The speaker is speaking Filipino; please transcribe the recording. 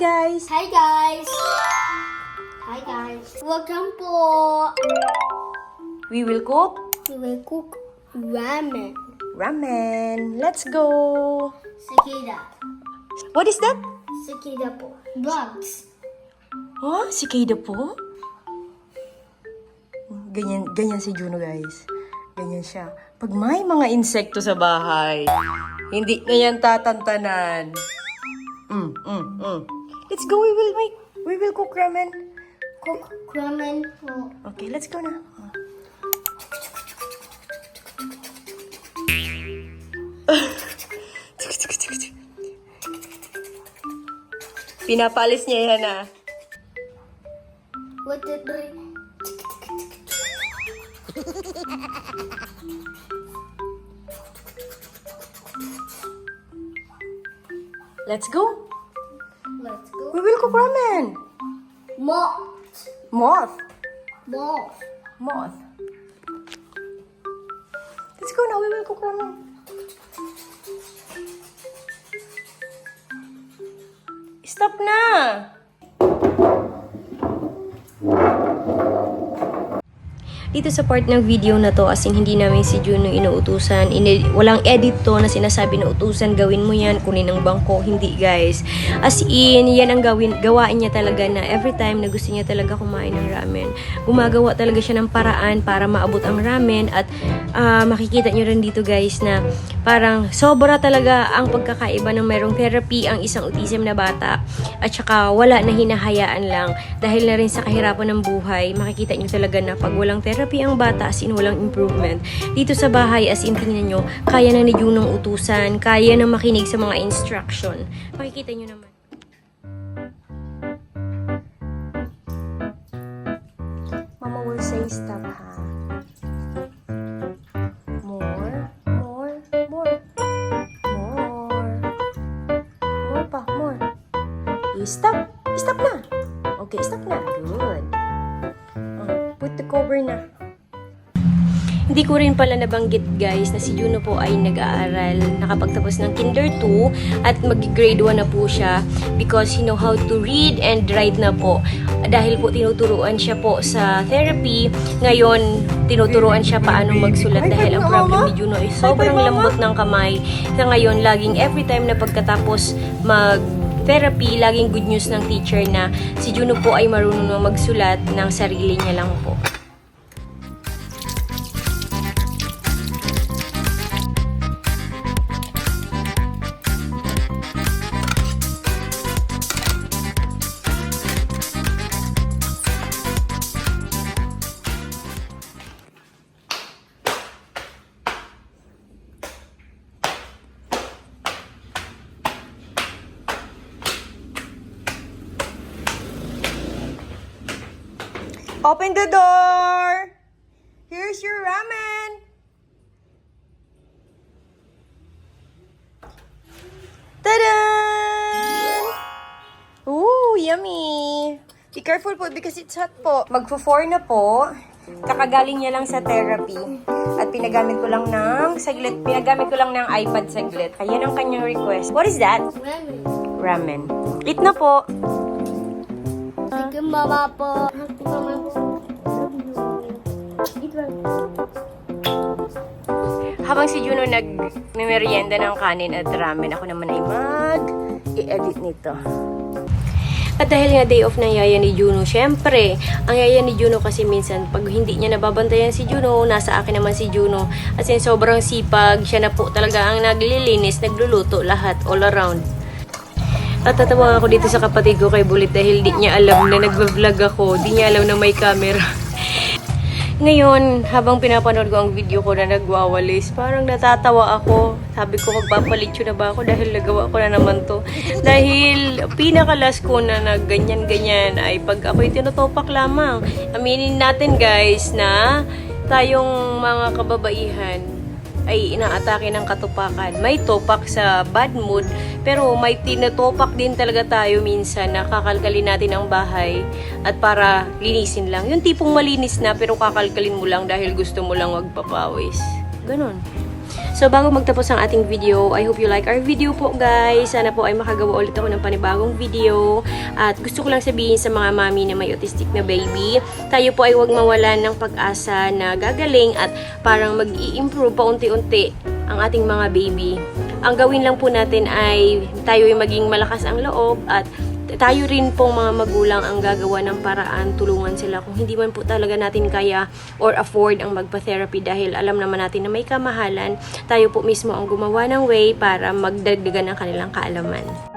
guys! Hi guys! Hi guys! Welcome po! We will cook We will cook ramen. ramen. Let's go! Sakida. What is that? Sakida po. Bugs. Oh, cicada po? Ganyan, ganyan si Juno, guys. Ganyan siya. Pag may mga insekto sa bahay, hindi na yan tatantanan. Mm, mm, mm. Let's go, we will make, we will cook ramen. Cook ramen po. Okay, let's go na. Pinapalis niya yan ah. What did I... Let's go. We will cook ramen. Moth. Moth. Moth. Moth. Let's go now. We will cook ramen. Stop na! Dito sa part ng video na to, as in hindi namin si Juno inuutusan, ini walang edit to na sinasabi na utusan, gawin mo yan, kunin ng bangko, hindi guys. As in, yan ang gawin, gawain niya talaga na every time na gusto niya talaga kumain ng ramen, gumagawa talaga siya ng paraan para maabot ang ramen. At ah, makikita niyo rin dito guys na parang sobra talaga ang pagkakaiba ng mayroong therapy ang isang autism na bata. At saka wala na hinahayaan lang. Dahil na rin sa kahirapan ng buhay makikita niyo talaga na pag walang therapy ang bata as in walang improvement dito sa bahay as in tingnan nyo kaya na ni Junong utusan kaya na makinig sa mga instruction makikita niyo naman Mama will say stop ha More, more, more. More. More pa, more. Eh, stop. Stop na. Okay, stop na. Good. Cover na. Hindi ko rin pala nabanggit guys na si Juno po ay nag-aaral, nakapagtapos ng Kinder 2 at mag-grade 1 na po siya because he know how to read and write na po. Dahil po tinuturuan siya po sa therapy, ngayon tinuturuan siya paano magsulat dahil ang problem ni Juno ay sobrang lambot ng kamay. Sa ngayon, laging every time na pagkatapos mag therapy, laging good news ng teacher na si Juno po ay marunong magsulat ng sarili niya lang po. Open the door! Here's your ramen! Tada! Ooh, yummy! Be careful po because it's hot po. Magfo-four na po. Kakagaling niya lang sa therapy. At pinagamit ko lang ng saglit. Pinagamit ko lang ng iPad saglit. Kaya ang kanyang request. What is that? Ramen. Ramen. Eat na po. Sige mama po. Habang si Juno nag-merienda ng kanin at ramen, ako naman ay mag-i-edit nito. At dahil nga day off ng yaya ni Juno, syempre, ang yaya ni Juno kasi minsan, pag hindi niya nababantayan si Juno, nasa akin naman si Juno. As in, sobrang sipag, siya na po talaga ang naglilinis, nagluluto, lahat, all around. At tatawa ako dito sa kapatid ko kay Bulit dahil di niya alam na nagbablog ako, di niya alam na may camera. Ngayon, habang pinapanood ko ang video ko na nagwawalis, parang natatawa ako. Sabi ko, magpapalitsyo na ba ako dahil nagawa ko na naman to. Dahil pinakalas ko na na ganyan-ganyan ay pag ako'y tinutopak lamang. Aminin natin guys na tayong mga kababaihan ay inaatake ng katupakan. May topak sa bad mood, pero may tinatopak din talaga tayo minsan na kakalkalin natin ang bahay at para linisin lang. Yung tipong malinis na pero kakalkalin mo lang dahil gusto mo lang magpapawis. Ganon. So, bago magtapos ang ating video, I hope you like our video po, guys. Sana po ay makagawa ulit ako ng panibagong video. At gusto ko lang sabihin sa mga mami na may autistic na baby, tayo po ay huwag mawalan ng pag-asa na gagaling at parang mag-i-improve paunti-unti ang ating mga baby. Ang gawin lang po natin ay tayo ay maging malakas ang loob at tayo rin pong mga magulang ang gagawa ng paraan, tulungan sila kung hindi man po talaga natin kaya or afford ang magpa-therapy dahil alam naman natin na may kamahalan, tayo po mismo ang gumawa ng way para magdagdagan ng kanilang kaalaman.